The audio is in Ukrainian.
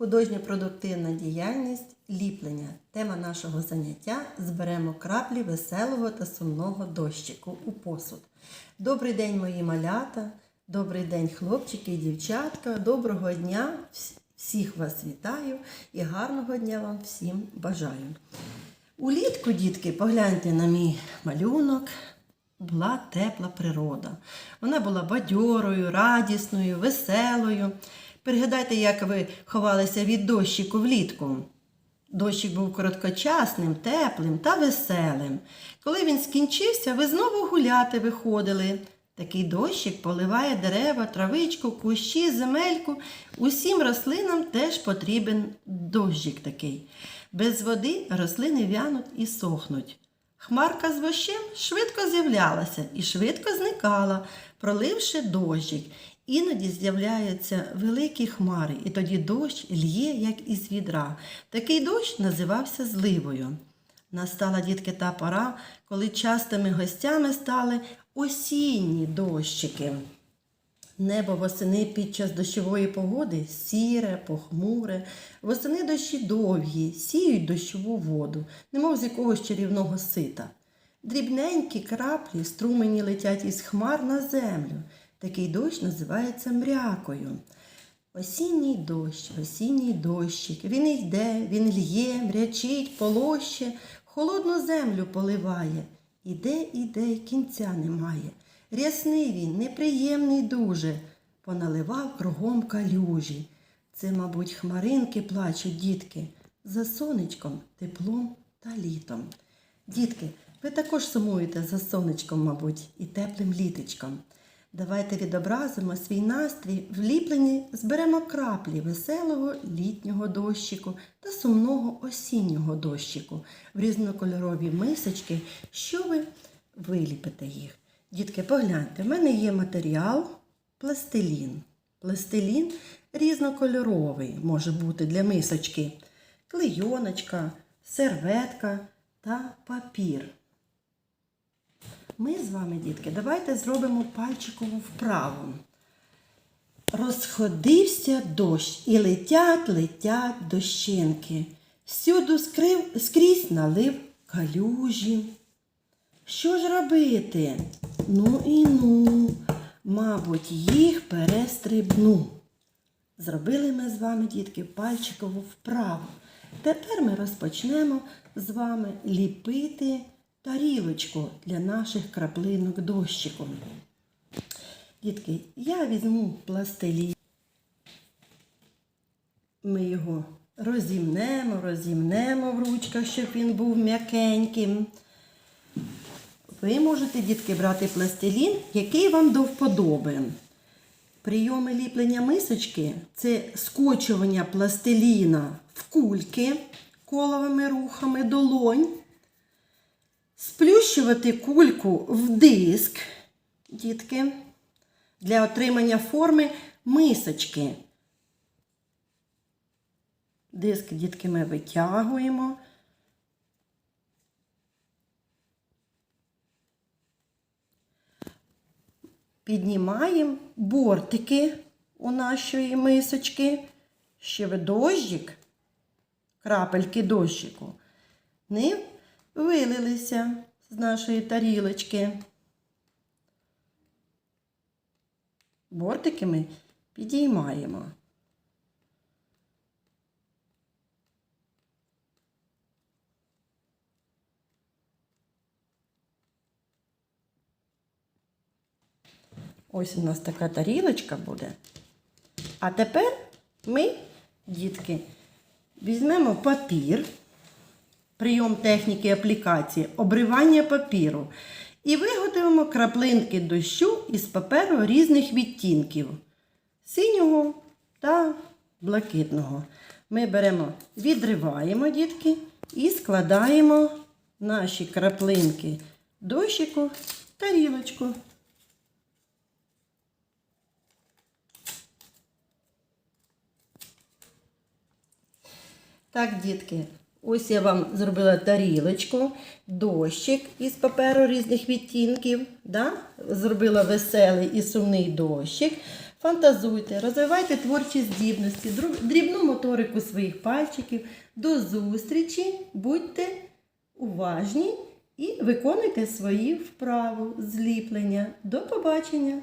Художньо-продуктивна діяльність ліплення. Тема нашого заняття зберемо краплі веселого та сумного дощику у посуд. Добрий день, мої малята, добрий день, хлопчики і дівчатка. Доброго дня! Всіх вас вітаю і гарного дня вам всім бажаю. Улітку, дітки, погляньте на мій малюнок. Була тепла природа. Вона була бадьорою, радісною, веселою. Пригадайте, як ви ховалися від дощику влітку. Дощик був короткочасним, теплим та веселим. Коли він скінчився, ви знову гуляти виходили. Такий дощик поливає дерева, травичку, кущі, земельку. Усім рослинам теж потрібен дощик такий. Без води рослини в'януть і сохнуть. Хмарка з вощем швидко з'являлася і швидко зникала, проливши дощик. Іноді з'являються великі хмари, і тоді дощ л'є, як із відра. Такий дощ називався зливою. Настала дітки та пора, коли частими гостями стали осінні дощики. Небо восени під час дощової погоди сіре, похмуре, восени дощі довгі, сіють дощову воду, немов з якогось чарівного сита. Дрібненькі краплі струмені летять із хмар на землю. Такий дощ називається мрякою. Осінній дощ, осінній дощик. Він йде, він л'є, мрячить, полоще, холодну землю поливає. Іде, іде, кінця немає. Рясний він, неприємний дуже, поналивав кругом калюжі. Це, мабуть, хмаринки плачуть, дітки, за сонечком, теплом та літом. Дітки, ви також сумуєте за сонечком, мабуть, і теплим літочком. Давайте відобразимо свій настрій в ліпленні, зберемо краплі веселого літнього дощику та сумного осіннього дощику в різнокольорові мисочки, що ви виліпите їх. Дітки, погляньте, в мене є матеріал пластилін. Пластилін різнокольоровий може бути для мисочки, клейоночка, серветка та папір. Ми з вами, дітки, давайте зробимо пальчикову вправу. Розходився дощ і летять, летять дощинки. Всюду скрив, скрізь налив калюжі. Що ж робити? Ну і ну, мабуть, їх перестрибну. Зробили ми з вами, дітки, пальчикову вправу. Тепер ми розпочнемо з вами ліпити тарілочку для наших краплинок дощику. Дітки, я візьму пластилін. Ми його розімнемо, розімнемо в ручках, щоб він був м'якеньким. Ви можете, дітки, брати пластилін, який вам до вподоби. Прийоми ліплення мисочки це скочування пластиліна в кульки коловими рухами долонь, сплющувати кульку в диск, дітки, для отримання форми мисочки. Диск, дітки, ми витягуємо. Піднімаємо бортики у нашої мисочки, щоб дощик, крапельки дощику, не вилилися з нашої тарілочки. Бортики ми підіймаємо. Ось у нас така тарілочка буде. А тепер ми, дітки, візьмемо папір, прийом техніки аплікації, обривання папіру. І виготовимо краплинки дощу із паперу різних відтінків синього та блакитного. Ми беремо, відриваємо, дітки, і складаємо наші краплинки дощику тарілочку. Так, дітки, ось я вам зробила тарілочку, дощик із паперу різних відтінків. Да? Зробила веселий і сумний дощик. Фантазуйте, розвивайте творчі здібності, дрібну моторику своїх пальчиків. До зустрічі, будьте уважні і виконуйте свої вправи, зліплення. До побачення!